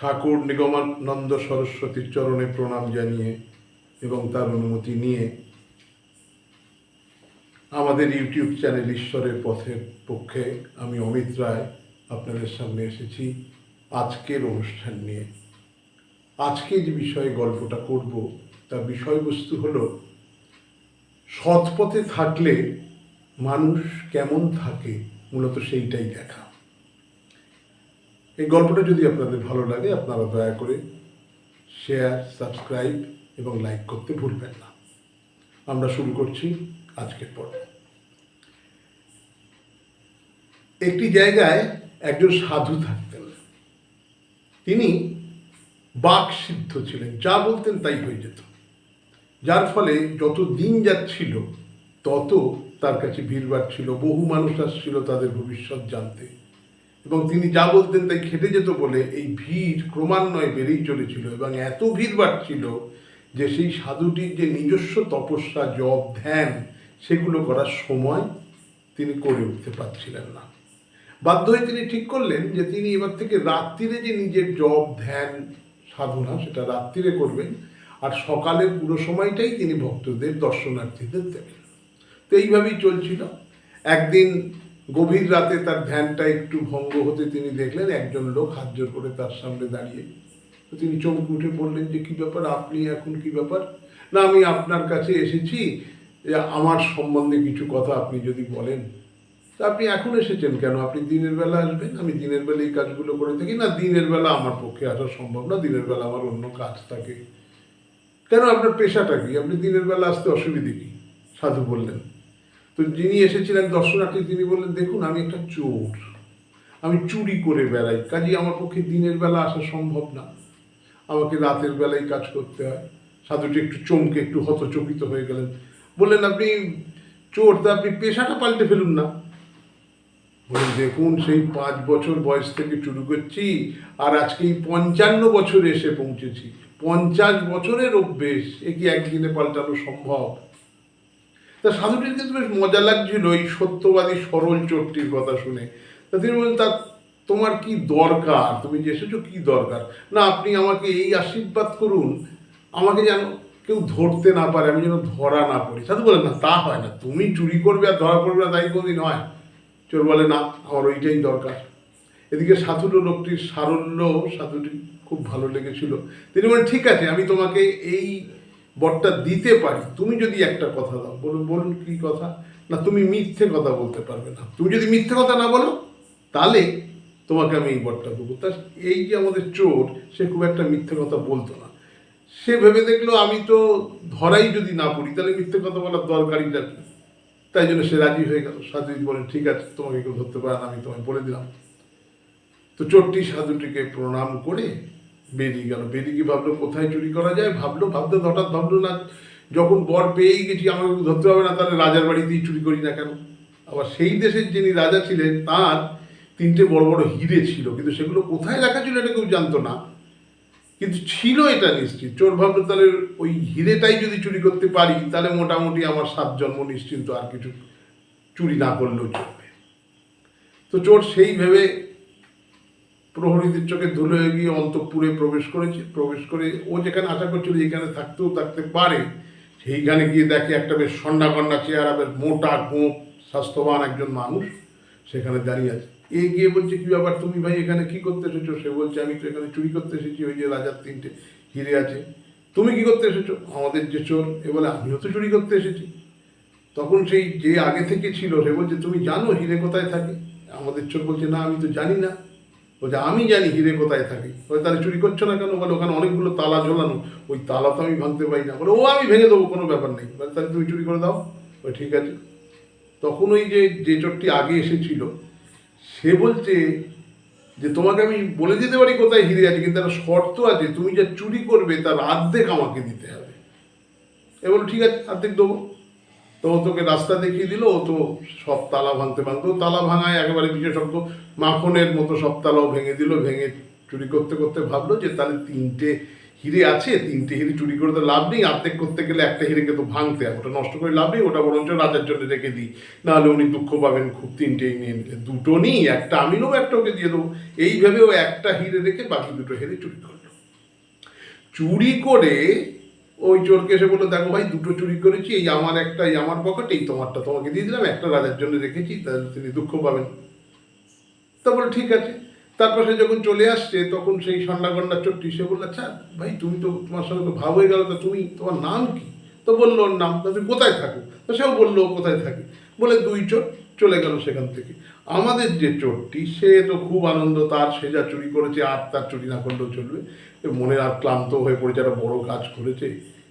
ঠাকুর নিগমানন্দ সরস্বতীর চরণে প্রণাম জানিয়ে এবং তার অনুমতি নিয়ে আমাদের ইউটিউব চ্যানেল ঈশ্বরের পথের পক্ষে আমি অমিত রায় আপনাদের সামনে এসেছি আজকের অনুষ্ঠান নিয়ে। আজকে যে বিষয়ে গল্পটা করব, তার বিষয়বস্তু হলো সৎ পথে থাকলে মানুষ কেমন থাকে, মূলত সেইটাই দেখা। এই গল্পটা যদি আপনাদের ভালো লাগে, আপনারা দয়া করে শেয়ার সাবস্ক্রাইব এবং লাইক করতে ভুলবেন না। আমরা শুরু করছি আজকের পর্ব। একটি জায়গায় একজন সাধু থাকতেন। তিনি বাক সিদ্ধ ছিলেন, যা বলতেন তাই হয়ে যেত। যার ফলে যত দিন যাচ্ছিল, তত তার কাছে ভিড় ছিল বহু মানুষ আসছিল তাদের ভবিষ্যৎ জানতে। এবং তিনি যা বলতেন তাই খেটে যেত বলে এই ভিড় ক্রমান্বয়ে বেড়েই চলেছিল এবং এত ভিড় বাড়ছিল যে সেই সাধুটির যে নিজস্ব তপস্যা, জপ, ধ্যান, সেগুলো করার সময় তিনি করে উঠতে পারছিলেন না। বাধ্য হয়ে তিনি ঠিক করলেন যে তিনি এবার থেকে রাত্রিরে যে নিজের জপ, ধ্যান সাধনা সেটা রাত্রিরে করবেন আর সকালের পুরো সময়টাই তিনি ভক্তদের দর্শনার্থীদের দেবেন। তো এইভাবেই চলছিল। একদিন গভীর রাতে তার ধ্যানটা একটু ভঙ্গ হতে তিনি দেখলেন, একজন লোক হাত জোর করে তার সামনে দাঁড়িয়ে। তো তিনি চমকে উঠে বললেন যে, কি ব্যাপার? আপনি এখন কি ব্যাপার? না, আমি আপনার কাছে এসেছি যে, আমার সম্বন্ধে কিছু কথা আপনি যদি বলেন। তা আপনি এখন এসেছেন কেন? আপনি দিনের বেলা আসবেন, আমি দিনের বেলা এই কাজগুলো করে থাকি। না, দিনের বেলা আমার পক্ষে আসা সম্ভব না, দিনের বেলা আমার অন্য কাজ থাকে। কেন? আপনার পেশাটা কি? আপনি দিনের বেলা আসতে অসুবিধে কি? সাধু বললেন। তো যিনি এসেছিলেন দর্শনার্থী, তিনি বললেন, দেখুন, আমি একটা চোর। আমি চুরি করে বেড়াই। কাজেই আমার পক্ষে দিনের বেলা আসা সম্ভব না। আমাকে রাতের বেলায় কাজ করতে হয়। সাধুটি একটু চমকে, একটু হতচকিত হয়ে গেলেন। বললেন, আপনি চোর, তা আপনি পেশাটা পাল্টে ফেলুন না। বলেন দেখুন, সেই পাঁচ বছর বয়স থেকে শুরু করছি, আর আজকে এই পঞ্চান্ন বছরে এসে পৌঁছেছি। পঞ্চাশ বছরের অভ্যেস, এ কি একদিনে পাল্টানো সম্ভব? তা সাধুটির কিন্তু বেশ মজা লাগছিল এই সত্যবাদী সরল চোরটির কথা শুনে। তা তিনি বললেন, তা তোমার কি দরকার? তুমি যে এসেছ, কি দরকার? না, আপনি আমাকে এই আশীর্বাদ করুন। আমাকে যেন কেউ ধরতে না পারে, আমি যেন ধরা না পড়ি। সাধু বলেন না, তা হয় না। তুমি চুরি করবে আর ধরা পড়বে না, তাই কোনোদিন হয় চোর বলে, না, আমার ওইটাই দরকার। এদিকে সাধুর লোকটির সারল্য সাধুটি খুব ভালো লেগেছিল। তিনি বলেন ঠিক আছে, আমি তোমাকে এই বরটা দিতে পারি, তুমি যদি একটা কথা দাও, বলুন বলুন কি কথা? না, তুমি মিথ্যে কথা বলতে পারবে না। তুমি যদি মিথ্যে কথা না বলো, তাহলে তোমাকে আমি এই বরটা দেবো। তা এই যে আমাদের চোর, সে খুব একটা মিথ্যে কথা বলতো না। সে ভেবে দেখল, আমি তো ধরাই যদি না পড়ি, তাহলে মিথ্যে কথা বলার দরকারই কি? তাই জন্য সে রাজি হয়ে গেল। সাধু বলেন, ঠিক আছে, তোমাকে কেউ ধরতে পারে না, আমি তোমায় বলে দিলাম। তো চোরটি সাধুটিকে প্রণাম করে বেরিয়ে গেল। বেরিয়ে গিয়ে ভাবলো, কোথায় চুরি করা যায়? ভাবলো, ভাবতে হঠাৎ ভাবলো না, যখন বর পেয়েই গেছি, আমাকে ধরতে হবে না, তাহলে রাজার বাড়িতেই চুরি করি না কেন? আবার সেই দেশের যিনি রাজা ছিলেন, তার তিনটে বড় বড় হিরে ছিল, কিন্তু সেগুলো কোথায় রাখা ছিল এটা কেউ জানতো না। কিন্তু ছিল এটা নিশ্চিত। চোর ভাবলো, তাহলে ওই হিরেটাই যদি চুরি করতে পারি, তাহলে মোটামুটি আমার সাত জন্ম নিশ্চিন্ত আর কিছু চুরি না করলেও চলবে। তো চোর সেই ভেবে প্রহরীদের চোখে ধুলো হয়ে গিয়ে অন্তঃপুরে প্রবেশ করেছে, প্রবেশ করে ও যেখানে আশা করছিল যেখানে থাকতেও থাকতে পারে, সেইখানে গিয়ে দেখে একটা বেশ সন্ন্যাকন্যা চেহারা, বেশ মোটা গোপ স্বাস্থ্যবান একজন মানুষ সেখানে দাঁড়িয়ে আছে। এ গিয়ে বলছে, কি ব্যাপার? তুমি ভাই এখানে কি করতে এসেছ? সে বলছে, আমি তো এখানে চুরি করতে এসেছি, ওই যে রাজার তিনটে হিরে আছে। তুমি কি করতে এসেছ? আমাদের যে চোর। এ বলে, আমিও তো চুরি করতে এসেছি। তখন সেই যে আগে থেকে ছিল, সে বলছে, তুমি জানো হিরে কোথায় থাকে? আমাদের চোর বলছে, না, আমি তো জানি না। বলছে আমি জানি হিরে কোথায় থাকে। বলে তাহলে চুরি করছ না কেন? বলে ওখানে অনেকগুলো তালা ঝোলানো। ওই তালা তো আমি ভাঙতে পারি না। বলে, ও, আমি ভেঙে দেবো, কোনো ব্যাপার নেই। বলে, তাহলে তুমি চুরি করে দাও। ওই ঠিক আছে। তখন ওই যে যে চোরটি আগে এসেছিল, সে বলছে যে, তোমাকে আমি বলে দিতে পারি কোথায় হিরে আছে, কিন্তু একটা শর্ত আছে। তুমি যা চুরি করবে, তার অর্ধেক আমাকে দিতে হবে। এ বলো, ঠিক আছে, অর্ধেক দেবো। তো ও তোকে রাস্তা দেখিয়ে দিল, ও তো সব তালা ভাঙতে ভাঙতো তালা ভাঙায় একেবারে বিশেষজ্ঞ মাখনের মতো সব তালাও ভেঙে দিল, ভেঙে চুরি করতে করতে ভাবলো যে তাহলে তিনটে হিরে আছে, তিনটে হিরে চুরি করে তো লাভ নেই, আর্ধেক করতে গেলে একটা হিরেকে তো ভাঙতে হবে, ওটা নষ্ট করে লাভ নেই, ওটা বরঞ্চ রাজার জন্য রেখে দিই। নাহলে উনি দুঃখ পাবেন, খুব তিনটেই নিয়ে নিলে। দুটো নিই, একটা আমি নেব, একটা ওকে দিয়ে দেবো। এইভাবে ও একটা হিরে রেখে বাকি দুটো হিরে চুরি করল। চুরি করে ওই চোরকে এসে বলল, দেখো ভাই, দুটো চুরি করেছি, এই আমার একটা, এই আমার পকেট এই তোমারটা, তোমাকে দিয়ে দিলাম, একটা রাজার জন্য রেখেছি, তাহলে তিনি দুঃখ পাবেন। তা বলে ঠিক আছে। তারপর সে যখন চলে আসছে, তখন সেই সন্নাগন্ডা চোরটি সে বলল আচ্ছা ভাই, তুমি তো তোমার সঙ্গে তো ভাব হয়ে গেল, তা তুমি তোমার নাম কি? তো বলল, ওর নাম, তা তুমি কোথায় থাকো? তো সেও বলল কোথায় থাকে? বলে, দুই চোর। চলে গেল সেখান থেকে। আমাদের যে চোরটি, সে তো খুব আনন্দ, তার সে যা চুরি করেছে, আর তার চুরি না করলেও চলবে। মনে আর ক্লান্ত হয়ে পড়েছে, একটা বড় কাজ করেছে।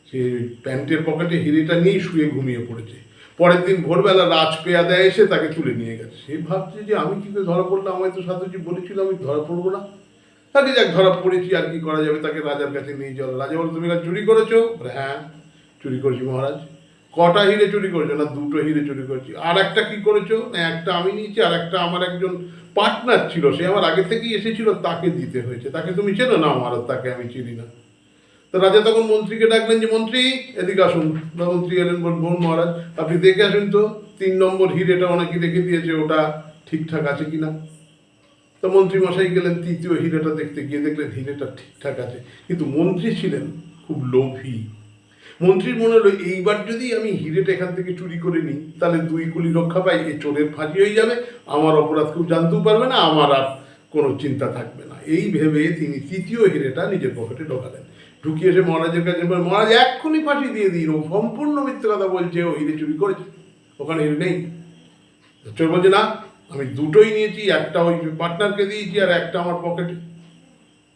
সে প্যান্টের পকেটে হিরেটা নিয়েই শুয়ে ঘুমিয়ে পড়েছে। পরের দিন ভোরবেলা রাজ পেয়াদা এসে তাকে তুলে নিয়ে গেছে। সে ভাবছে যে আমি কি করে ধরা পড়লাম? আমায় তো সাধুজি বলেছিল আমি ধরা পড়ব না। তাকে যাক, ধরা পড়েছি, আর কি করা যাবে? তাকে রাজার কাছে নিয়ে যাওয়া। রাজা বলে, তুমি চুরি করেছ? হ্যাঁ চুরি করেছি মহারাজ। কটা হিরে চুরি করেছ? না, দুটো হিরে চুরি করেছি। আর একটা কি করেছ? না, একটা আমি নিয়েছি, আর একটা আমার একজন পার্টনার ছিল। সে আমার আগে থেকেই এসেছিল, তাকে দিতে হয়েছে। তাকে তুমি চেনো? না, মহারাজ, তাকে আমি চিনি না। তো রাজা তখন মন্ত্রীকে ডাকলেন যে, মন্ত্রী, এদিকে আসুন। মন্ত্রী এলেন বোন মহারাজ, আপনি দেখে আসুন তো, তিন নম্বর হিরেটা অনেকে রেখে দিয়েছে, ওটা ঠিকঠাক আছে কি না তো মন্ত্রী মশাই গেলেন, তৃতীয় হিরেটা দেখতে গিয়ে দেখলেন, হিরেটা ঠিকঠাক আছে। কিন্তু মন্ত্রী ছিলেন খুব লোভী। মন্ত্রীর মনে হলো, এইবার যদি আমি হিরেটা এখান থেকে চুরি করে নিই, তাহলে দুই কুলি রক্ষা পাই এই চোরের ফাঁকি হয়ে যাবে, আমার অপরাধ কেউ জানতেও পারবে না, আমার আর কোনো চিন্তা থাকবে না। এই ভেবে তিনি তৃতীয় হিরেটা নিজের পকেটে ঢোকালেন। ঢুকিয়ে এসে মহারাজের কাছে মহারাজ, এক্ষুনি ফাঁসি দিয়ে দিন, ও সম্পূর্ণ মিথ্যে কথা বলছে, ও হিরে চুরি করেছে, ওখানে হিরে নেই। চোর বলছে, না, আমি দুটোই নিয়েছি, একটা ওই পার্টনারকে দিয়েছি আর একটা আমার পকেটে।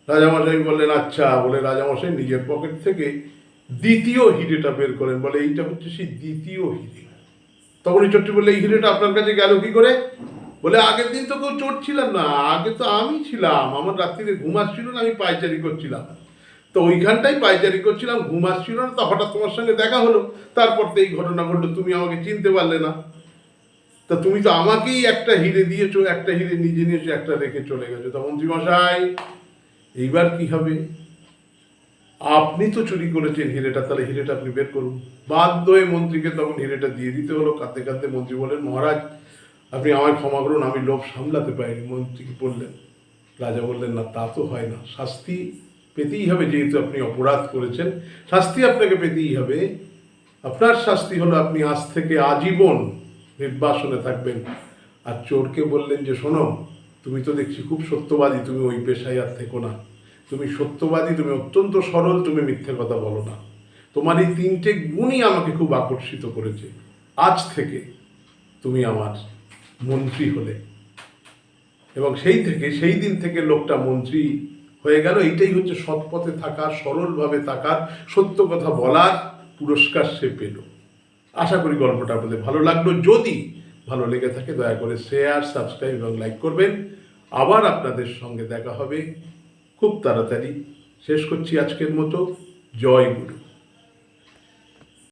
রাজামশাই বললেন আচ্ছা বলে রাজামশাই নিজের পকেট থেকে দ্বিতীয় হিরেটা বের করেন, বলে এইটা হচ্ছে সেই দ্বিতীয় হিরে। তখন এই চোরটি বললে, এই হিরেটা আপনার কাছে গেল কি করে? বলে, আগের দিন তো কেউ চোর ছিলাম না, আগে তো আমি ছিলাম, আমার রাত্রিরে ঘুম আসছিল না, আমি পাইচারি করছিলাম। তো ওইখানটাই পাইচারি করছিলাম, ঘুম আসছিল না, তো হঠাৎ তোমার সঙ্গে দেখা হলো, তারপর তো এই ঘটনা ঘটলো, তুমি আমাকে চিনতে পারলে না। তা তুমি তো আমাকেই একটা হিরে দিয়েছ, একটা হিরে নিজে নিয়েছো একটা রেখে চলে গেছো। তা মন্ত্রীমশাই এইবার কি হবে? আপনি তো চুরি করেছেন হিরেটা, তাহলে হিরেটা আপনি বের করুন। বাধ্য হয়ে মন্ত্রীকে তখন হিরেটা দিয়ে দিতে হলো। কাঁদতে কাঁদতে মন্ত্রী বলেন মহারাজ, আপনি আমায় ক্ষমা করুন, আমি লোভ সামলাতে পারিনি। মন্ত্রী কি বললেন, রাজা বললেন, না, তা তো হয় না। শাস্তি পেতেই হবে, যেহেতু আপনি অপরাধ করেছেন। শাস্তি আপনাকে পেতেই হবে। আপনার শাস্তি হলো আপনি আজ থেকে আজীবন নির্বাসনে থাকবেন। আর চোরকে বললেন যে, শোনো, তুমি তো দেখছি খুব সত্যবাদী, তুমি ওই পেশায় আর থেকো না। তুমি সত্যবাদী, তুমি অত্যন্ত সরল, তুমি মিথ্যে কথা বলো না। তোমার এই তিনটে গুণই আমাকে খুব আকর্ষিত করেছে। আজ থেকে তুমি আমার মন্ত্রী হলে। এবং সেই থেকে, সেই দিন থেকে লোকটা মন্ত্রী হয়ে গেল। এইটাই হচ্ছে সৎ পথে থাকার, সরলভাবে থাকার, সত্য কথা বলার পুরস্কার সে পেল। আশা করি গল্পটা আপনাদের ভালো লাগল। যদি ভালো লেগে থাকে, দয়া করে শেয়ার সাবস্ক্রাইব এবং লাইক করবেন। আবার আপনাদের সঙ্গে দেখা হবে। খুব তাড়াতাড়ি শেষ করছি আজকের মতো। জয় গুরু।